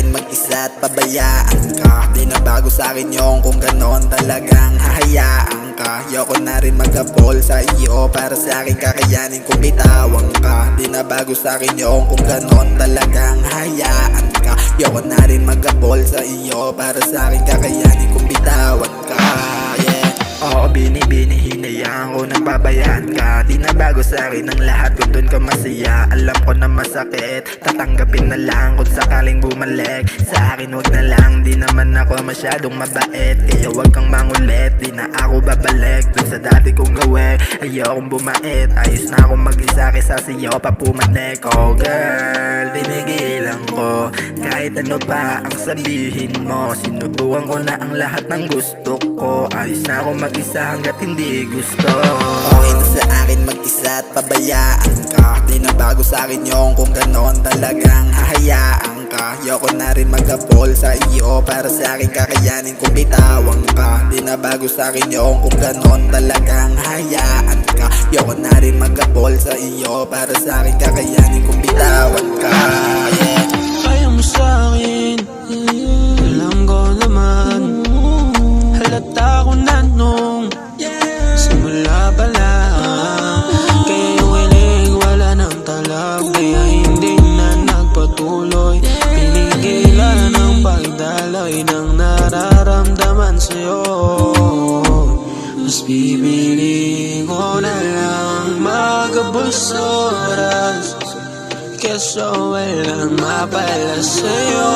mag-isa at pabayaan ka. Di na bago sa'kin yung kung ganon talagang hahayaan ka. Yoko na rin mag-abol sa iyo Para sa'kin kakayanin kung bitawan ka. Di na bago sa'kin yung kung ganon talagang hahayaan ka. Yoko na rin mag-abol sa iyo Para sa'kin kakayanin kung bitawan ka. Yeah. Oo, bini-bini, nang pabayaan ka Di na bago sa akin ang lahat kung doon ka masaya Alam ko na masakit, tatanggapin na lang kung sakaling bumalik. Sa akin wag na lang, di naman ako masyadong mabait. Kaya wag kang mangulit, di na ako babalik Dun sa dati kong gawin, ayokong bumait Ayos na akong mag-isa kaysa sa'yo pa pumanik Oh girl, tinigilan ko. Kahit ano pa ang sabihin mo Sinubukan ko na ang lahat ng gusto ko Ayos na ako mag-isa hanggat hindi gusto. Okay na sa akin mag-isa at pabayaan ka. Di na bago sa akin yung kung ganon talagang hahayaan ka. Yoko na rin mag-apol sa iyo Para sa akin kakayanin kung bitawan ka. Di na bago sa akin yung kung ganon talagang hahayaan ka. Yoko na rin mag-apol sa iyo Para sa akin kakayanin kung bitawan ka. Yeah sa'yo. Mas bibili ko na lang Magabos oras Keso walang mapala sa'yo